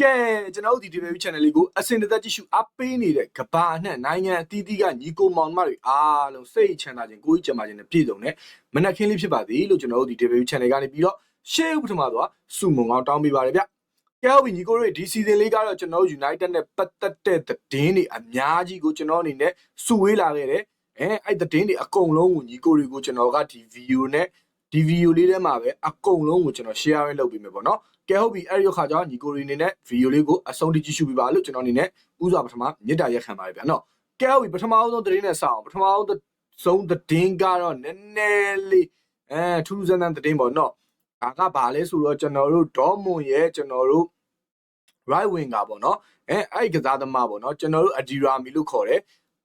ကဲကျွန်တော်တို့ဒီ TV channel လေးကိုအစင်တသက်ကြည့်ရှုအပေးနေတဲ့ကဘာအနှံ့နိုင်ငံအသီးသီးကညီကိုမောင်နှမတွေအားလုံးစိတ်ချမ်းသာခြင်းကိုယ်ကြီးကျန်းမာခြင်းနဲ့ပြည့်စုံတဲ့မနက်ခင်းလေးဖြစ်ပါသည်လို့ကျွန်တော်တို့ဒီ TV channel ကနေပြီးတော့ရှေးဥပထမသွားစုမုံကောင်းတောင်းပေးပါရဗျကဲဟုတ်ပြီညီကိုတို့ဒီ season လေးကတော့ကျွန်တော်တို့ United နဲ့ပတ်သက်တဲ့သတင်းတွေအများကြီးကိုကျွန်တော်အနေနဲ့စုဝေးလာခဲ့တယ်အဲအဲ့သတင်းတွေအကုန်လုံးကိုညီကိုတွေကိုကျွန်တော်ကဒီ video နဲ့ဒီ video လေးထဲမှာပဲအကုန်လုံးကိုကျွန်တော် share လုပ်ပေးမယ်ပေါ့နော် ကဲဟုတ်ပြီအဲ့ဒီခါကျတော့ညီကိုရီအနေနဲ့ဗီဒီယိုလေးကိုအဆုံးထိကြည့်ရှုပြပါလို့ကျွန်တော်အနေနဲ့ဥစွာပထမမေတ္တာရက်ခံပါတယ်ဗျာနော်ကဲဟုတ်ပြီပထမဆုံးသတင်းနဲ့စအောင်ပထမဆုံးသတင်းကတော့နည်းနည်းလေးအဲထူးထူးဆန်းဆန်းသတင်းပေါ့နော်ဒါကဘာလဲဆိုတော့ကျွန်တော်တို့ဒေါ်မွန်ရဲ့ကျွန်တော်တို့ right wing ကပေါ့နော်အဲအဲ့ဒီကစားသမားပေါ့နော်ကျွန်တော်တို့အဒီရာမီလို့ခေါ်တယ်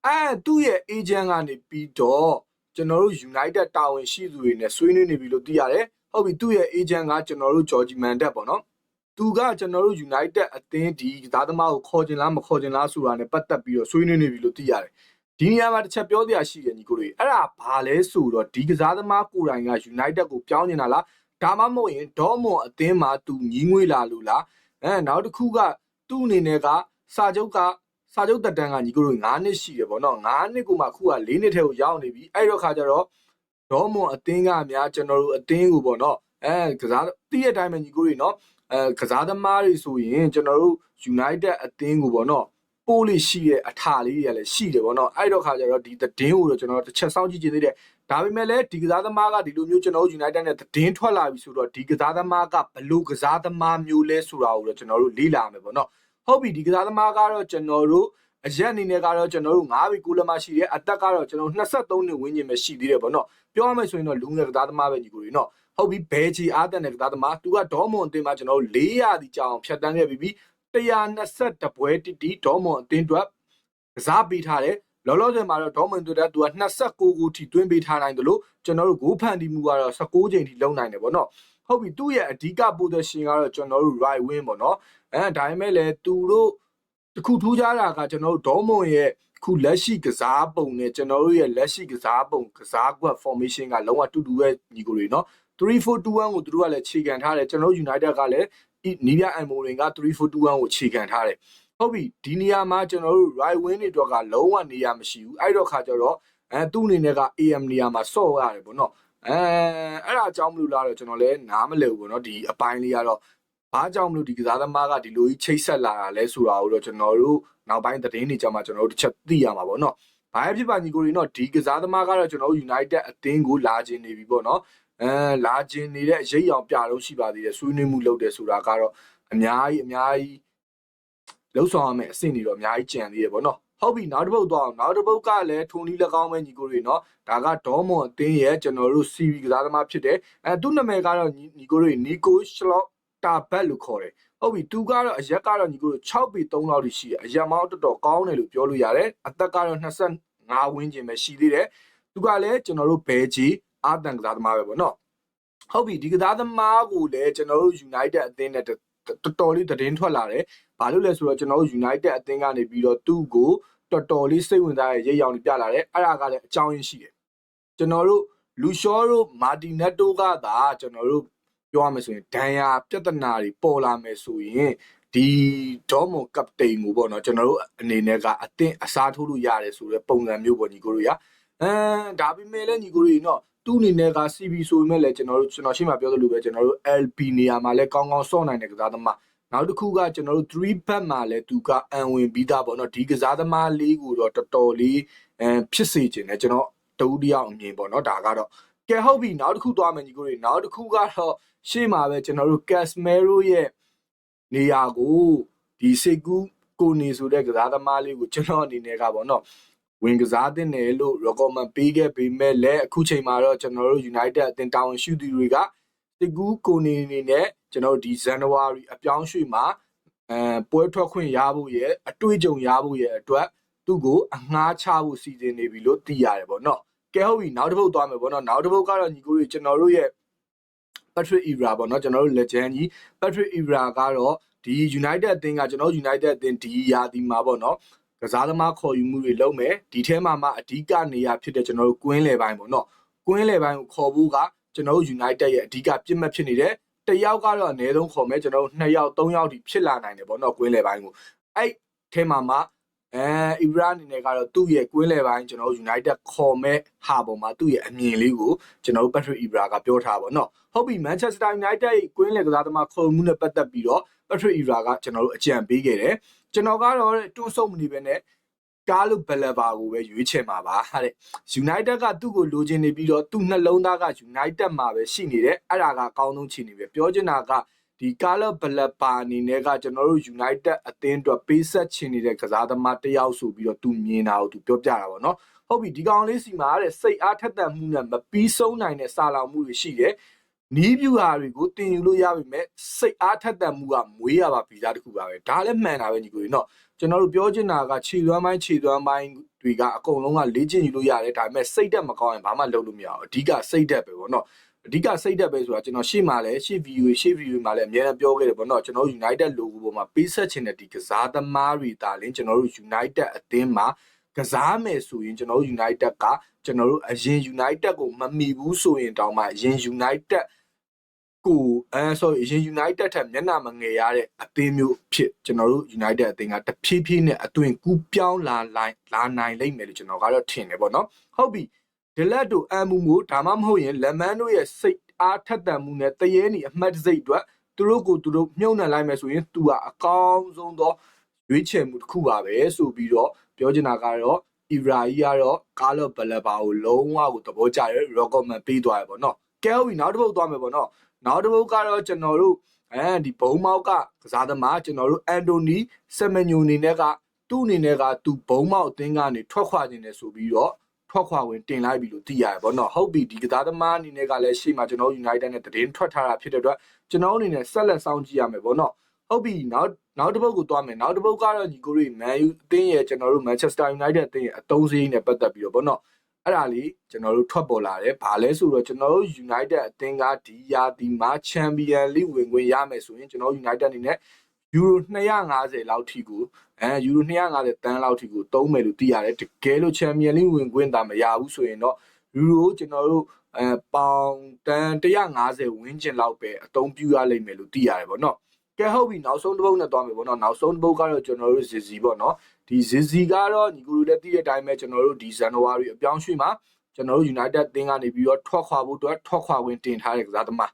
အဲသူ့ရဲ့ agent ကနေပြီးတော့ကျွန်တော်တို့ United တာဝန်ရှိသူတွေနဲ့ဆွေးနွေးနေပြီလို့သိရတယ် ဟုတ်ပြီသူ့ရဲ့ agent ကကျွန်တော်တို့ George Mandat ပေါ့နော်သူကကျွန်တော်တို့ United အသင်းဒီသားသမားကိုခေါ်ချင်လားမခေါ်ချင်လားဆိုတာနဲ့ပတ်သက်ပြီးတော့ဆွေးနွေးနေပြီလို့သိရတယ်ဒီနေရာမှာတစ်ချက်ပြောစရာရှိတယ်ညီကိုတွေအဲ့ဒါဘာလဲဆိုတော့ဒီကစားသမားကိုယ်တိုင်က United ကိုပြောင်းနေတာလားဒါမှမဟုတ်ရင်ဒေါ်မွန်အသင်းမှာသူညီးငွေလာလို့လားအဲနောက်တစ်ခုကသူ့အနေနဲ့ကစာချုပ်ကစာချုပ်တက်တန်းကညီကိုတို့9နှစ်ရှိတယ်ပေါ့နော်9နှစ်ကိုမှအခုက4နှစ်ထဲကိုရောက်နေပြီအဲ့တော့ခါကျတော့ ဒေါ်မွန်အသင်းကအများကျွန်တော်တို့အသင်းကိုပေါ့နော်အဲကစားတည့်ရတိုင်းမှာညီကိုတွေနော်အဲကစားသမားတွေဆိုရင်ကျွန်တော်တို့ United အသင်းကိုပေါ့နော်ပိုးလေးရှိရဲ့အထာလေးတွေကလည်းရှိတယ်ပေါ့နော်အဲ့တော့ခါကျတော့ဒီသတင်းကိုတော့ကျွန်တော်တစ်ချက်စောင့်ကြည့်ခြင်းသေးတယ်ဒါပေမဲ့လည်းဒီကစားသမားကဒီလိုမျိုးကျွန်တော်တို့ United နဲ့သတင်းထွက်လာပြီဆိုတော့ဒီကစားသမားကဘလို့ကစားသမားမျိုးလဲဆိုတာကိုတော့ကျွန်တော်တို့လေ့လာမယ်ပေါ့နော်ဟုတ်ပြီဒီကစားသမားကတော့ကျွန်တော်တို့ အရက်အနေနဲ့ကတော့ကျွန်တော်တို့9ဘီ9လက်မရှိတယ်အသက်ကတော့ကျွန်တော်23နှစ်ဝန်းကျင်ပဲရှိသေးတယ်ပေါ့နော်ပြောရမယ်ဆိုရင်တော့လူငယ်ကစားသမားပဲညီကိုတွေနော်ဟုတ်ပြီဘဲချီအားတန်တဲ့ကစားသမားသူကဒေါမွန်အတင်းမှာကျွန်တော်တို့400ဒီကြောင်ဖြတ်တန်းခဲ့ပြီးပြီး120ပွဲတိတိဒေါမွန်အတင်းအတွက်ကစားပေးထားတယ်လောလောဆယ်မှာတော့ဒေါမွန်တို့ကသူက29ဂိုးထိသွင်းပေးထားနိုင်တယ်လို့ကျွန်တော်တို့ဂိုးဖန်တီမှုကတော့16ချိန်ထိလုံနိုင်တယ်ပေါ့နော်ဟုတ်ပြီသူ့ရဲ့အဓိက position ကတော့ကျွန်တော်တို့ right wing ပေါ့နော်အဲဒါပေမဲ့လည်းသူတို့ တစ်ခုထူးခြားတာကကျွန်တော်တို့ဒေါမွန်ရဲ့ခုလက်ရှိကစားပုံနဲ့ကျွန်တော်တို့ရဲ့လက်ရှိကစားပုံကစားကွက် formation ကလုံးဝတူတူပဲညီကိုတွေနော်3421ကိုသူတို့ကလည်းခြေခံထားတယ်ကျွန်တော်တို့ United ကလည်းနီးပြအန်မိုရင်က3421ကိုခြေခံထားတယ်ဟုတ်ပြီဒီနေရာမှာကျွန်တော်တို့ right wing တွေတော့ကလုံးဝနေရာမရှိဘူးအဲ့တော့ခါကျတော့အဲသူ့အနေနဲ့က AM နေရာမှာဆော့ရတယ်ဗောနော်အဲအဲ့ဒါအကြောင်းမလို့လားတော့ကျွန်တော်လည်းနားမလည်ဘူးဗောနော်ဒီအပိုင်းလေးကတော့ ဘာကြောင့်မလို့ဒီကစားသမားကဒီလိုကြီးချိတ်ဆက်လာတာလဲဆိုတာကိုတော့ကျွန်တော်တို့နောက်ပိုင်းသတင်းတွေကြမှာကျွန်တော်တို့တစ်ချက်သိရမှာပေါ့နော်ဘာဖြစ်ပါညီကိုတွေတော့ဒီကစားသမားကတော့ကျွန်တော်တို့ United အသင်းကိုလာခြင်းနေပြီပေါ့နော်အဲလာခြင်းနေတဲ့အရေးအောင်ပြတော့ရှိပါသေးတယ်ဆွေးနွေးမှုလုပ်တယ်ဆိုတာကတော့အများကြီးအများကြီးလှုပ်ဆောင်ရမယ့်အဆင့်တွေတော့အများကြီးကြံသေးတယ်ပေါ့နော်ဟုတ်ပြီနောက်တစ်ပုတ်တော့နောက်တစ်ပုတ်ကလည်းထုံနီး၎င်းပဲညီကိုတွေနော်ဒါကဒေါမွန်အသင်းရဲ့ကျွန်တော်တို့ CV ကစားသမားဖြစ်တယ်အဲသူ့နာမည်ကတော့ညီကိုတွေနီကိုရှလော့ တာဘက်လို့ခေါ်တယ်ဟုတ်ပြီသူကတော့အရက်ကတော့ညီကိုတို့6ပေ3လောက်ထိရှိတယ်အရက်မောင်းတော်တော်ကောင်းတယ်လို့ပြောလို့ရတယ်အသက်ကတော့25ဝန်းကျင်ပဲရှိသေးတယ်သူကလည်းကျွန်တော်တို့ဘဲဂျီအာတန်ကစားသမားပဲပေါ့နော်ဟုတ်ပြီဒီကစားသမားကိုလည်းကျွန်တော်တို့ United အသင်းနဲ့တော်တော်လေးသတင်းထွက်လာတယ်ဘာလို့လဲဆိုတော့ကျွန်တော်တို့ United အသင်းကနေပြီးတော့သူ့ကိုတော်တော်လေးစိတ်ဝင်စားတဲ့ရိတ်ရောင်တွေပြလာတယ်အဲ့ဒါကလည်းအကြောင်းရင်းရှိတယ်ကျွန်တော်တို့လူရှောတို့မာတီနက်တိုကသာကျွန်တော်တို့ ပြောရမယ်ဆိုရင်ဒဏ်ရာပြဿနာတွေပေါ်လာမယ်ဆိုရင်ဒီဒေါမွန်ကပတိန်ကိုပေါ့နော်ကျွန်တော်တို့အနေနဲ့ကအသင်းအစားထိုးလို့ရတယ်ဆိုတဲ့ပုံစံမျိုးပေါ့ညီကိုတို့ရအဲဒါပေမဲ့လည်းညီကိုတို့နော်သူ့အနေနဲ့က CB ဆိုပေမဲ့လည်းကျွန်တော်တို့ကျွန်တော်ရှင်းမှာပြောသလိုပဲကျွန်တော်တို့ LP နေရာမှာလည်းကောင်းကောင်းစော့နိုင်တဲ့ကစားသမားနောက်တစ်ခုကကျွန်တော်တို့3 back မှာလည်းသူကအံဝင်ပြီးသားပေါ့နော်ဒီကစားသမားလေးကိုတော့တော်တော်လေးအဲဖြစ်စေခြင်းနဲ့ကျွန်တော်တူတယောက်အမြင်ပေါ့နော်ဒါကတော့ ကဲဟုတ်ပြီနောက်တစ်ခုသွားမယ်ညီကိုတွေနောက်တစ်ခုကတော့ရှေ့မှာပဲကျွန်တော်တို့ Casemiro ရဲ့နေရာကိုဒီစေကူကိုနေဆိုတဲ့ကစားသမားလေးကိုကျွန်တော်အနေနဲ့ကပေါ့နော်ဝင်ကစားတဲ့နယ်လို့ recommend ပေးခဲ့ပေမဲ့လည်းအခုချိန်မှာတော့ကျွန်တော်တို့ United အသင်းတာဝန်ရှိသူတွေကတကူကိုနေနေနဲ့ကျွန်တော်တို့ဒီဇန်နဝါရီအပြောင်းရွှေ့မှာအဲပွဲထွက်ခွင့်ရဖို့ရဲ့အတွေ့အကြုံရဖို့ရဲ့အတွက်သူ့ကိုအငှားချဖို့စီစဉ်နေပြီလို့သိရတယ်ပေါ့နော် ကဲဟုတ်ပြီနောက်တစ်ပုတ်သွားမယ်ပေါ့နော်နောက်တစ်ပုတ်ကတော့ညီကိုတွေကျွန်တော်တို့ရဲ့ Patrick Evra ပေါ့နော်ကျွန်တော်တို့ legend ကြီး Patrick Evra ကတော့ဒီ United အသင်းကကျွန်တော် United အသင်းဒီရာသီမှာပေါ့နော်ကစားသမားခေါ်ယူမှုတွေလုပ်မယ်ဒီထဲမှာမှအဓိကနေရာဖြစ်တဲ့ကျွန်တော်တို့ကွင်းလေပိုင်းပေါ့နော်ကွင်းလေပိုင်းကိုခေါ်ဖို့ကကျွန်တော်တို့ United ရဲ့အဓိကပြစ်မှတ်ဖြစ်နေတဲ့တတစ်ယောက်ကတော့အနည်းဆုံးခေါ်မယ်ကျွန်တော်တို့2ယောက်3ယောက်ထိဖြစ်လာနိုင်တယ်ပေါ့နော်ကွင်းလေပိုင်းကိုအဲ့ထဲမှာမှ အဲအီဘရာအနေနဲ့ကတော့သူ့ရဲ့ကွင်းလေပိုင်းကျွန်တော်တို့ United ခေါ်မဲ့ဟာပေါ်မှာသူ့ရဲ့အမြင်လေးကိုကျွန်တော်တို့ Patrick Ibra ကပြောထားပါတော့နော်ဟုတ်ပြီ Manchester United ရဲ့ကွင်းလေကစားသမားခေါ်မှုနဲ့ပတ်သက်ပြီးတော့ Patrick Ibra ကကျွန်တော်တို့အကြံပေးခဲ့တယ်ကျွန်တော်ကတော့တွန်းဆုပ်မနေပဲနဲ့ကားလို့ဘလဘာကိုပဲရွေးချယ်မှာပါတဲ့ United ကသူ့ကိုလိုချင်နေပြီးတော့သူ့နှလုံးသားက United မှာပဲရှိနေတယ်အဲ့ဒါကအကောင်းဆုံးချင်နေပဲပြောချင်တာက ဒီကာလဘလပါအနေနဲ့ကကျွန်တော်တို့ United အသင်းအတွက်ပေးဆက်ချင်နေတဲ့ကစားသမားတစ်ယောက်ဆိုပြီးတော့သူမြင်တာကိုသူပြောပြတာပေါ့နော်ဟုတ်ပြီဒီကောင်လေးစီမှာတဲ့စိတ်အားထက်သန်မှုနဲ့မပြီးဆုံးနိုင်တဲ့စာလောင်မှုတွေရှိတယ်နီးပြူဟာတွေကိုတင်ယူလို့ရပါမယ်စိတ်အားထက်သန်မှုကမွေးရပါဗီဇာတစ်ခုပါပဲဒါလည်းမှန်တာပဲညီကိုကြီးနော်ကျွန်တော်တို့ပြောချင်တာကခြေသွမ်းပိုင်းခြေသွမ်းပိုင်းတွေကအကုန်လုံးကလေ့ကျင့်ယူလို့ရတယ်ဒါပေမဲ့စိတ်တက်မကောင်းရင်ဘာမှလုပ်လို့မရဘူးအဓိကစိတ်တက်ပဲပေါ့နော် အဓိကစိတ်တက်ပဲဆိုတာကျွန်တော်ရှေ့မှာလည်းရှေ့ video ရှေ့ video မှာလည်းအများအားပြောခဲ့တယ်ပေါ့နော်ကျွန်တော်တို့ United logo ပေါ်မှာပေးဆက်ချင်တဲ့ဒီကစားသမားတွေဒါလင်းကျွန်တော်တို့ United အသင်းမှာကစားမယ်ဆိုရင်ကျွန်တော်တို့ United ကကျွန်တော်တို့အရင် United ကိုမမီဘူးဆိုရင်တောင်မှအရင် United ကိုအဲ sorry အရင် United ထက်မျက်နှာမငယ်ရတဲ့အသင်းမျိုးဖြစ်ကျွန်တော်တို့ United အသင်းကတဖြည်းဖြည်းနဲ့အသွင်ကူးပြောင်းလာလိုက်လာနိုင်လိမ့်မယ်လို့ကျွန်တော်ကတော့ထင်တယ်ပေါ့နော်ဟုတ်ပြီ ဒလက်တို့အမ်မူမိုဒါမှမဟုတ်ရင်လက်မန်တို့ရဲ့စိတ်အားထက်သန်မှုနဲ့တရေနီအမှတ်တစိတ်အတွက်သူတို့ကိုသူတို့မြုံနှံလိုက်မယ်ဆိုရင်သူကအကောင်းဆုံးသောရွေးချယ်မှုတစ်ခုပါပဲဆိုပြီးတော့ပြောချင်တာကတော့အီရာကြီးကတော့ကာလော့ဘလက်ဘာကိုလုံးဝကိုသဘောကျတယ်ရော့ကော့မန်ပေးသွားရပေါ့နော်ကဲဟုတ်ပြီနောက်တစ်ပုတ်သွားမယ်ပေါ့နော်နောက်တစ်ပုတ်ကတော့ကျွန်တော်တို့အဲဒီဘုံမောက်ကကစားသမားကျွန်တော်တို့အန်တိုနီဆက်မညိုအနေနဲ့ကသူ့အနေနဲ့ကသူဘုံမောက်အသင်းကနေထွက်ခွာခြင်းနဲ့ဆိုပြီးတော့ ထွက်ခွာဝင်တင်လိုက်ပြီလို့သိရတယ်ပေါ့နော်ဟုတ်ပြီဒီကစားသမားအနေနဲ့ကလည်းရှေ့မှာကျွန်တော်တို့ United နဲ့တည်င်းထွက်ထားတာဖြစ်တဲ့အတွက်ကျွန်တော်အနေနဲ့ဆက်လက်စောင့်ကြည့်ရမယ်ပေါ့နော်ဟုတ်ပြီနောက်နောက်တစ်ပုတ်ကိုသွားမယ်နောက်တစ်ပုတ်ကတော့ညီကိုတွေ Man U အသင်းရဲ့ကျွန်တော်တို့ Manchester United အသင်းရဲ့အသုံးစရိတ်နဲ့ပတ်သက်ပြီးတော့ပေါ့နော်အဲ့ဒါလေးကျွန်တော်တို့ထွက်ပေါ်လာတယ်။ဘာလဲဆိုတော့ကျွန်တော်တို့ United အသင်းကဒီယာဒီမှာ Champion League ဝင်ခွင့်ရမယ်ဆိုရင်ကျွန်တော်တို့ United အနေနဲ့ Euro 250လောက်ထိကိုအဲ Euro 250တန်းလောက်ထိကိုသုံးမယ်လို့သိရတယ်။တကယ်လို့ Champion League ဝင်ခွင့်တာမရဘူးဆိုရင်တော့ Euro ကျွန်တော်တို့အဲပေါင်တန်150ဝန်းကျင်လောက်ပဲအသုံးပြုရလိမ့်မယ်လို့သိရတယ်ပေါ့နော်။ကဲဟုတ်ပြီနောက်ဆုံးတစ်ပုတ်နဲ့သွားမယ်ပေါ့နော်နောက်ဆုံးတစ်ပုတ်ကတော့ကျွန်တော်တို့ဇီဇီပေါ့နော်ဒီဇီဇီကတော့ညီကိုတို့လည်းသိတဲ့အတိုင်းပဲကျွန်တော်တို့ဒီဇန်နဝါရီအပြောင်းရွှေ့မှာကျွန်တော်တို့ United အသင်းကနေပြီးတော့ထွက်ခွာဖို့အတွက်ထွက်ခွာဝင်တင်ထားတဲ့ကစားသမား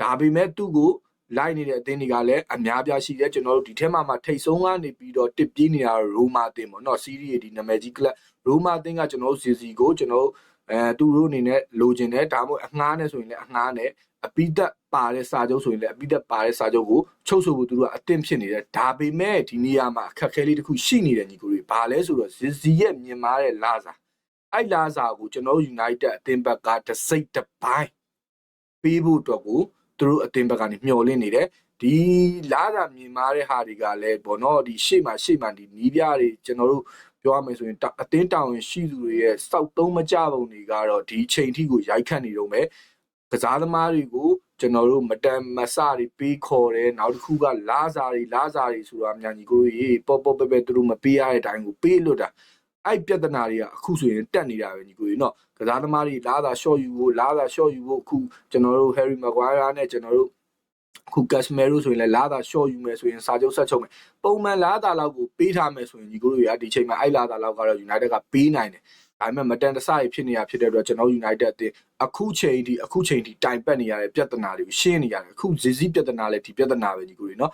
ဒါပေမဲ့သူ့ကို လိုက်နေတဲ့အသင်းတွေကလည်းအများပြားရှိတယ်ကျွန်တော်တို့ဒီထဲမှာမှထိတ်ဆုံးကနေပြီးတော့တစ်ပြေးနေတာရိုမာအသင်းပေါ့နော်စီးရီးရဲ့ဒီနာမည်ကြီးကလပ်ရိုမာအသင်းကကျွန်တော်တို့ဇီဇီကိုကျွန်တော်တို့အဲသူတို့အနေနဲ့လိုချင်တယ်ဒါမှမဟုတ်အငှားနဲ့ဆိုရင်လည်းအငှားနဲ့အပိသက်ပါတဲ့စာချုပ်ဆိုရင်လည်းအပိသက်ပါတဲ့စာချုပ်ကိုချုပ်ဆိုဖို့သူတို့ကအသင့်ဖြစ်နေတယ်ဒါပေမဲ့ဒီနေရာမှာအခက်အခဲလေးတစ်ခုရှိနေတယ်ညီကိုတွေဘာလဲဆိုတော့ဇီဇီရဲ့မြင်မာတဲ့လာစာအဲ့လာစာကိုကျွန်တော်တို့ United အသင်းဘက်ကတစိတ်တစ်ပိုင်းပေးဖို့အတွက်ကို သူတို့အသင်းဘက်ကနေမျှော်လင့်နေတယ်ဒီလာစာမြင်မာတဲ့ဟာတွေကလည်းဘောနော်ဒီရှေ့မှာရှေ့မှာဒီနီးပြားတွေကျွန်တော်တို့ပြောရမယ်ဆိုရင်အတင်းတောင်ရင်ရှိသူတွေရဲ့စောက်သုံးမကြပုံတွေကတော့ဒီချိန်ထိကိုရိုက်ခတ်နေတော့မယ်ကစားသမားတွေကိုကျွန်တော်တို့မတန်မဆတွေပေးခေါ်တယ်နောက်တစ်ခုကလာစာတွေလာစာတွေဆိုတာအများကြီးကိုကြီးပေါ့ပေါ့ပဲပဲသူတို့မပေးရတဲ့အတိုင်းကိုပေးလွတ်တာ အဲ့ပြဿနာတွေကအခုဆိုရင်တက်နေတာပဲညီကိုရေနော်ကစားသမားတွေလာတာရှော့ယူဖို့လာတာရှော့ယူဖို့အခုကျွန်တော်တို့ Harry Maguire နဲ့ကျွန်တော်တို့ခု customer လို့ဆိုရင်လည်းလာတာ short ယူမယ်ဆိုရင်စာချုပ်ဆက်ချုပ်မယ်ပုံမှန်လာတာလောက်ကိုပေးထားမယ်ဆိုရင်ညီကိုတို့ရဒီချိန်မှာအဲ့လာတာလောက်ကတော့ United ကပေးနိုင်တယ်ဒါပေမဲ့မတန်တဆရဖြစ်နေတာဖြစ်တဲ့အတွက်ကျွန်တော် United အသင်းအခုချိန်ဒီအခုချိန်ဒီတိုင်ပတ်နေရတဲ့ပြဿနာတွေကိုရှင်းနေရတယ်အခုဇီဇီပြဿနာလည်းဒီပြဿနာပဲညီကိုတွေနော်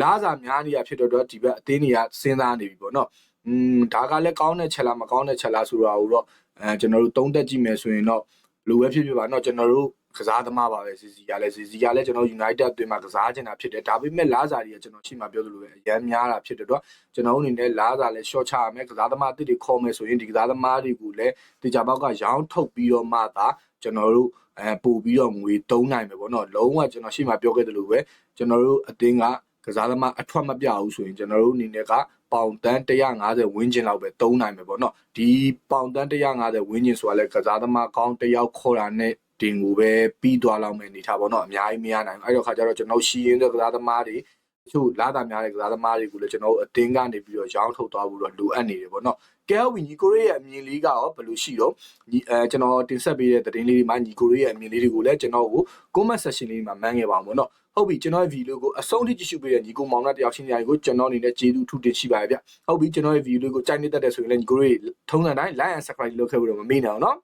လာစာများနေရဖြစ်တဲ့အတွက်ဒီဘက်အသင်းတွေကစဉ်းစားနေပြီပေါ့နော် อืมဒါကလည်းကောင်းတဲ့ချက်လားမကောင်းတဲ့ချက်လားဆိုတာကိုတော့အဲကျွန်တော်တို့သုံးသက်ကြည့်မယ်ဆိုရင်တော့လိုပဲဖြစ်ဖြစ်ပါเนาะကျွန်တော်တို့ကစားသမားပါပဲစီစီကလည်းစီစီကလည်းကျွန်တော် United အတွင်းမှာကစားချင်တာဖြစ်တယ်ဒါပေမဲ့လာစာတွေကကျွန်တော်ရှိမှပြောသလိုပဲအရန်များတာဖြစ်တဲ့တော့ကျွန်တော်အနေနဲ့လာစာလည်း short ချရမယ်ကစားသမားအသစ်တွေခေါ်မယ်ဆိုရင်ဒီကစားသမားတွေကိုလည်းတေချာပေါက်ကရောင်းထုတ်ပြီးတော့မှသာကျွန်တော်တို့အဲပို့ပြီးတော့ငွေတုံးနိုင်မယ်ပေါ့နော်လုံးဝကျွန်တော်ရှိမှပြောခဲ့သလိုပဲကျွန်တော်တို့အတင်းက ကစားသမားအထွက်မပြဘူးဆိုရင်ကျွန်တော်တို့အနေနဲ့ကပေါင်တန်း150ဝန်းကျင်လောက်ပဲသုံးနိုင်မယ်ပေါ့နော်ဒီပေါင်တန်း150ဝန်းကျင်ဆိုတာလဲကစားသမားကောင်းတယောက်ခေါ်တာနဲ့တင်ကိုပဲပြီးသွားလောက်မယ်နေထားပေါ့နော်အများကြီးမရနိုင်ဘူးအဲ့တော့ခါကျတော့ကျွန်တော်ရှီရင်းတဲ့ကစားသမားတွေချို့လာတာများတဲ့ကစားသမားတွေကိုလည်းကျွန်တော်တို့အတင်းကနေပြီးတော့ရောင်းထုတ်သွားဖို့တော့လိုအပ်နေတယ်ပေါ့နော် ကဲဝီညီကိုရေးရဲ့အမြင်လေးကရောဘယ်လိုရှိတော့ညီအဲကျွန်တော်တင်ဆက်ပေးတဲ့သတင်းလေးတွေမှာညီကိုရေးရဲ့အမြင်လေးတွေကိုလည်းကျွန်တော်ကို comment section လေးမှာမှန်းခဲ့ပါအောင်ပေါ့နော်ဟုတ်ပြီကျွန်တော်ရဲ့ video ကိုအဆုံးထိကြည့်ရှုပေးတဲ့ညီကိုမောင်နှံတယောက်ချင်းတိုင်းကိုကျွန်တော်အနေနဲ့ကျေးဇူးထူးတင်ရှိပါတယ်ဗျဟုတ်ပြီကျွန်တော်ရဲ့ video လေးကိုကြိုက်နေတတ်တဲ့ဆိုရင်လည်းညီကိုရေးထုံးစံတိုင်း like and subscribe လုပ်ခဲ့ဖို့တော့မမေ့နဲ့အောင်နော်